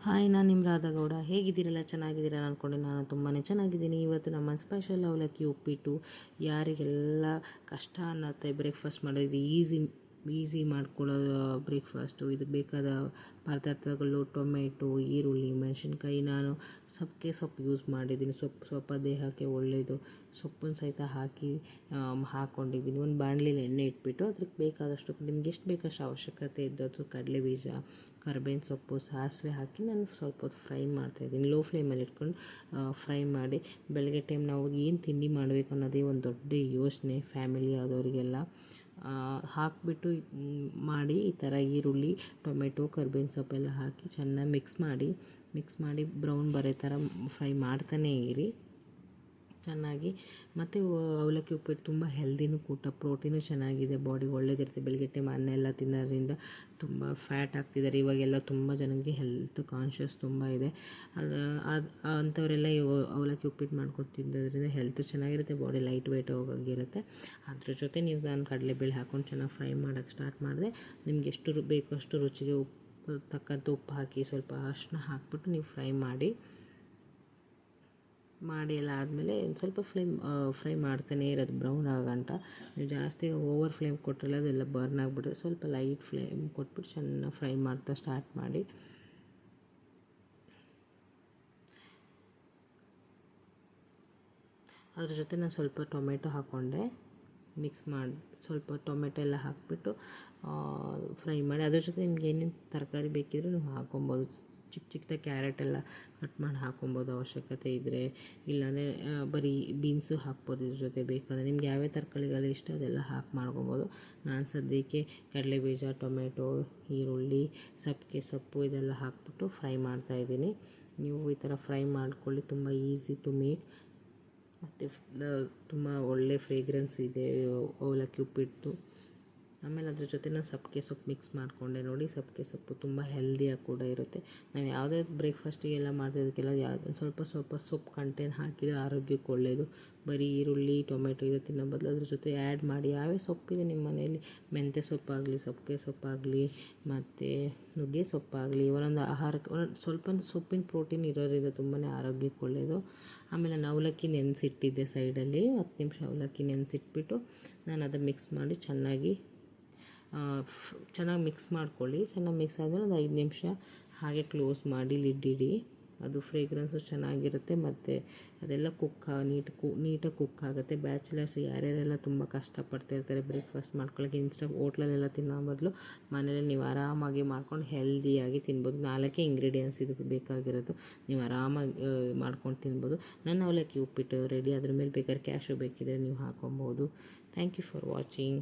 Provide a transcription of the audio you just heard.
Hi, ನಾನು ನಿಮ್ಮ ರಾಧಗೌಡ ಹೇಗಿದ್ದೀರಲ್ಲ? ಚೆನ್ನಾಗಿದ್ದೀರಾ ಅಂದ್ಕೊಂಡು ನಾನು ತುಂಬಾ ಚೆನ್ನಾಗಿದ್ದೀನಿ. ಇವತ್ತು ನಮ್ಮ ಸ್ಪೆಷಲ್ ಅವಲಕ್ಕಿ ಉಪ್ಪಿಟ್ಟು ಯಾರಿಗೆಲ್ಲ ಕಷ್ಟ ಅನ್ನತ್ತೆ ಬ್ರೇಕ್ಫಾಸ್ಟ್ ಮಾಡೋದು ಈಸಿ ಈಸಿ ಮಾಡ್ಕೊಳ್ಳೋ ಬ್ರೇಕ್ಫಾಸ್ಟು ಇದಕ್ಕೆ ಬೇಕಾದ ಪದಾರ್ಥಗಳು ಟೊಮೆಟೊ ಈರುಳ್ಳಿ, ಮೆಣಸಿನ್ಕಾಯಿ. ನಾನು ಸೊಪ್ಪಿಗೆ ಸೊಪ್ಪು ಯೂಸ್ ಮಾಡಿದ್ದೀನಿ. ಸೊಪ್ಪು ಸ್ವಲ್ಪ ದೇಹಕ್ಕೆ ಒಳ್ಳೆಯದು ಸೊಪ್ಪನ್ನು ಸಹಿತ ಹಾಕಿ ಹಾಕ್ಕೊಂಡಿದ್ದೀನಿ ಒಂದು ಬಾಣಲಿಲಿ ಎಣ್ಣೆ ಇಟ್ಬಿಟ್ಟು ಅದಕ್ಕೆ ಬೇಕಾದಷ್ಟು, ನಿಮ್ಗೆ ಎಷ್ಟು ಬೇಕಷ್ಟು ಅವಶ್ಯಕತೆ ಇದ್ದದ್ದು ಕಡಲೆ ಬೀಜ, ಕರ್ಬೇವಿನ ಸೊಪ್ಪು, ಸಾಸಿವೆ ಹಾಕಿ ನಾನು ಸ್ವಲ್ಪ ಹೊತ್ತು ಫ್ರೈ ಮಾಡ್ತಾಯಿದ್ದೀನಿ ಲೋ ಫ್ಲೇಮಲ್ಲಿ ಇಟ್ಕೊಂಡು ಫ್ರೈ ಮಾಡಿ, ಬೆಳಗ್ಗೆ ಟೈಮ್ ನಾವು ಏನು ತಿಂಡಿ ಮಾಡಬೇಕು ಅನ್ನೋದೇ ಒಂದು ದೊಡ್ಡ ಯೋಚನೆ ಫ್ಯಾಮಿಲಿ ಆದವರಿಗೆಲ್ಲ. ಹಾಕಿಬಿಟ್ಟು ಮಾಡಿ ಈ ಥರ ಈರುಳ್ಳಿ, ಟೊಮೆಟೊ, ಕರ್ಬೇವಿನ ಸೊಪ್ಪೆಲ್ಲ ಹಾಕಿ ಚೆನ್ನಾಗಿ ಮಿಕ್ಸ್ ಮಾಡಿ ಮಿಕ್ಸ್ ಮಾಡಿ ಬ್ರೌನ್ ಬರೋ ಥರ ಫ್ರೈ ಮಾಡ್ತಾನೇ ಇರಿ. ಚೆನ್ನಾಗಿ, ಮತ್ತು ಅವಲಕ್ಕಿ ಉಪ್ಪಿಟ್ಟು ತುಂಬ ಹೆಲ್ದಿನೂ ಕೂಟ ಪ್ರೋಟೀನು ಚೆನ್ನಾಗಿದೆ ಬಾಡಿ ಒಳ್ಳೆದಿರುತ್ತೆ ಬೆಳಗ್ಗೆ ಟೈಮ್ ಅನ್ನ ಎಲ್ಲ ತಿನ್ನೋದ್ರಿಂದ ತುಂಬ ಫ್ಯಾಟ್ ಆಗ್ತಿದ್ದಾರೆ, ಇವಾಗೆಲ್ಲ ತುಂಬ ಜನಕ್ಕೆ ಹೆಲ್ತ್ ಕಾನ್ಷಿಯಸ್ ತುಂಬ ಇದೆ. ಅದು ಅಂಥವರೆಲ್ಲ ಅವಲಕ್ಕಿ ಉಪ್ಪಿಟ್ಟು ಮಾಡ್ಕೊಂಡು ತಿನ್ನೋದ್ರಿಂದ ಹೆಲ್ತ್ ಚೆನ್ನಾಗಿರುತ್ತೆ ಬಾಡಿ ಲೈಟ್ ವೆಯ್ಟ್ ಹೋಗಿರುತ್ತೆ ಅದ್ರ ಜೊತೆ ನೀವು ನಾನು ಕಡಲೆಬೇಳೆ ಹಾಕ್ಕೊಂಡು ಚೆನ್ನಾಗಿ ಫ್ರೈ ಮಾಡೋಕ್ಕೆ ಸ್ಟಾರ್ಟ್ ಮಾಡಿದೆ. ನಿಮ್ಗೆ ಎಷ್ಟು ಬೇಕು ಅಷ್ಟು ರುಚಿಗೆ ಉಪ್ಪು ತಕ್ಕಂಥ ಉಪ್ಪು ಹಾಕಿ ಸ್ವಲ್ಪ ಅರಿಶ್ಣ ಹಾಕ್ಬಿಟ್ಟು ನೀವು ಫ್ರೈ ಮಾಡಿ. ಮಾಡಿ ಎಲ್ಲ ಆದಮೇಲೆ ಸ್ವಲ್ಪ ಫ್ಲೇಮ್ ಫ್ರೈ ಮಾಡ್ತಾನೆ, ಇರೋದು ಬ್ರೌನ್ ಆಗಂಟ ನೀವು ಜಾಸ್ತಿ ಓವರ್ ಫ್ಲೇಮ್ ಕೊಟ್ಟರೆ ಅದೆಲ್ಲ ಬರ್ನ್ ಆಗಿಬಿಟ್ರೆ ಸ್ವಲ್ಪ ಲೈಟ್ ಫ್ಲೇಮ್ ಕೊಟ್ಬಿಟ್ಟು ಚೆನ್ನಾಗಿ ಫ್ರೈ ಮಾಡ್ತಾ ಸ್ಟಾರ್ಟ್ ಮಾಡಿ. ಅದ್ರ ಜೊತೆ ನಾನು ಸ್ವಲ್ಪ ಟೊಮೆಟೊ ಹಾಕ್ಕೊಂಡೆ ಮಿಕ್ಸ್ ಮಾಡಿ, ಸ್ವಲ್ಪ ಟೊಮೆಟೊ ಎಲ್ಲ ಹಾಕಿಬಿಟ್ಟು ಫ್ರೈ ಮಾಡಿ. ಅದ್ರ ಜೊತೆ ನಿಮ್ಗೆ ಏನೇನು ತರಕಾರಿ ಬೇಕಿದ್ರೂ ನೀವು ಹಾಕ್ಕೊಬೋದು ಚಿಕ್ಕ ಚಿಕ್ಕದ ಕ್ಯಾರೆಟ್ ಎಲ್ಲ ಕಟ್ ಮಾಡಿ ಹಾಕ್ಕೊಬೋದು ಅವಶ್ಯಕತೆ ಇದ್ದರೆ ಇಲ್ಲಾಂದರೆ ಬರೀ ಬೀನ್ಸು ಹಾಕ್ಬೋದು ಇದ್ರ ಜೊತೆ ಬೇಕಾದರೆ. ನಿಮ್ಗೆ ಯಾವ್ಯಾವ ತರಕಾರಿಗಳು ಇಷ್ಟ ಅದೆಲ್ಲ ಹಾಕಿ ಮಾಡ್ಕೊಬೋದು. ನಾನು ಸದ್ಯಕ್ಕೆ ಕಡಲೆಬೀಜ ಟೊಮೆಟೊ ಈರುಳ್ಳಿ ಸಬ್ಬಕ್ಕೆ ಸೊಪ್ಪು ಇದೆಲ್ಲ ಹಾಕ್ಬಿಟ್ಟು ಫ್ರೈ ಮಾಡ್ತಾಯಿದ್ದೀನಿ ನೀವು ಈ ಥರ ಫ್ರೈ ಮಾಡ್ಕೊಳ್ಳಿ. ತುಂಬ ಈಸಿ ಟು ಮೇಕ್. ಮತ್ತು ತುಂಬ ಒಳ್ಳೆ ಫ್ರೇಗ್ರೆನ್ಸ್ ಇದೆ ಅವಲಕ್ಕಿ ಉಪ್ಪಿಟ್ಟು. ಆಮೇಲೆ ಅದ್ರ ಜೊತೆ ನಾನು ಸಬ್ಬಕ್ಕೆ ಸೊಪ್ಪು ಮಿಕ್ಸ್ ಮಾಡಿಕೊಂಡೆ ನೋಡಿ. ಸಬ್ಬಕ್ಕೆ ಸೊಪ್ಪು ತುಂಬ ಹೆಲ್ದಿಯಾಗಿ ಕೂಡ ಇರುತ್ತೆ. ನಾವು ಯಾವುದೇ ಬ್ರೇಕ್ಫಾಸ್ಟಿಗೆಲ್ಲ ಮಾಡ್ತಿದ್ದಕ್ಕೆಲ್ಲ ಯಾವ್ದು ಸ್ವಲ್ಪ ಸ್ವಲ್ಪ ಸೊಪ್ಪು ಕಂಟೆಂಟ್ ಹಾಕಿದರೆ ಆರೋಗ್ಯಕ್ಕೆ ಒಳ್ಳೆಯದು ಬರೀ ಈರುಳ್ಳಿ, ಟೊಮೆಟೊ ಇದೆ ತಿನ್ನೋ ಬದಲು ಅದ್ರ ಜೊತೆ ಆ್ಯಡ್ ಮಾಡಿ. ಯಾವ್ಯಾವ ಸೊಪ್ಪಿದೆ ನಿಮ್ಮ ಮನೆಯಲ್ಲಿ ಮೆಂತ್ಯ ಸೊಪ್ಪಾಗಲಿ, ಸೊಪ್ಪಿಗೆ ಸೊಪ್ಪಾಗಲಿ, ಮತ್ತು ನುಗ್ಗೆ ಸೊಪ್ಪಾಗಲಿ. ಒಂದೊಂದು ಆಹಾರಕ್ಕೆ ಒಂದೊಂದು ಸ್ವಲ್ಪ ಸೊಪ್ಪಿನ ಪ್ರೋಟೀನ್ ಇರೋದ್ರಿಂದ ತುಂಬಾ ಆರೋಗ್ಯಕ್ಕೆ ಒಳ್ಳೆಯದು ಆಮೇಲೆ ನಾನು ಅವಲಕ್ಕಿ ನೆನೆಸಿಟ್ಟಿದ್ದೆ ಸೈಡಲ್ಲಿ ಹತ್ತು ನಿಮಿಷ ಅವಲಕ್ಕಿ ನೆನೆಸಿಟ್ಬಿಟ್ಟು ನಾನು ಅದನ್ನು ಮಿಕ್ಸ್ ಮಾಡಿ ಚೆನ್ನಾಗಿ ಚೆನ್ನಾಗಿ ಮಿಕ್ಸ್ ಮಾಡ್ಕೊಳ್ಳಿ. ಚೆನ್ನಾಗಿ ಮಿಕ್ಸ್ ಆದಮೇಲೆ ಒಂದು ಐದು ನಿಮಿಷ ಹಾಗೆ ಕ್ಲೋಸ್ ಮಾಡಿ ಲಿಡ್ಡಿಡಿ ಅದು ಫ್ರೇಗ್ರೆನ್ಸು ಚೆನ್ನಾಗಿರುತ್ತೆ. ಮತ್ತು ಅದೆಲ್ಲ ಕುಕ್ ನೀಟ್ ಕು, ನೀಟಾಗಿ ಕುಕ್ ಆಗುತ್ತೆ. ಬ್ಯಾಚುಲರ್ಸ್ ಯಾರ್ಯಾರೆಲ್ಲ ತುಂಬ ಕಷ್ಟಪಡ್ತಿರ್ತಾರೆ ಬ್ರೇಕ್ಫಾಸ್ಟ್ ಮಾಡ್ಕೊಳ್ಳೋಕೆ ಇನ್ಸ್ಟಾ ಹೋಟ್ಲಲ್ಲೆಲ್ಲ ತಿನ್ನೋ ಬದಲು ಮನೇಲಿ ನೀವು ಆರಾಮಾಗಿ ಮಾಡ್ಕೊಂಡು ಹೆಲ್ದಿಯಾಗಿ ತಿನ್ಬೋದು. ನಾಲ್ಕೇ ಇಂಗ್ರೀಡಿಯೆಂಟ್ಸ್ ಇದಕ್ಕೆ ಬೇಕಾಗಿರೋದು. ನೀವು ಆರಾಮಾಗಿ ಮಾಡ್ಕೊಂಡು ತಿನ್ಬೋದು. ನನ್ನ ಅವಲಕ್ಕಿ ಉಪ್ಪಿಟ್ಟು ರೆಡಿ ಅದ್ರ ಮೇಲೆ ಬೇಕಾದ್ರೆ ಕ್ಯಾಶು ಬೇಕಿದ್ರೆ ನೀವು ಹಾಕೊಬೋದು. Thank you for watching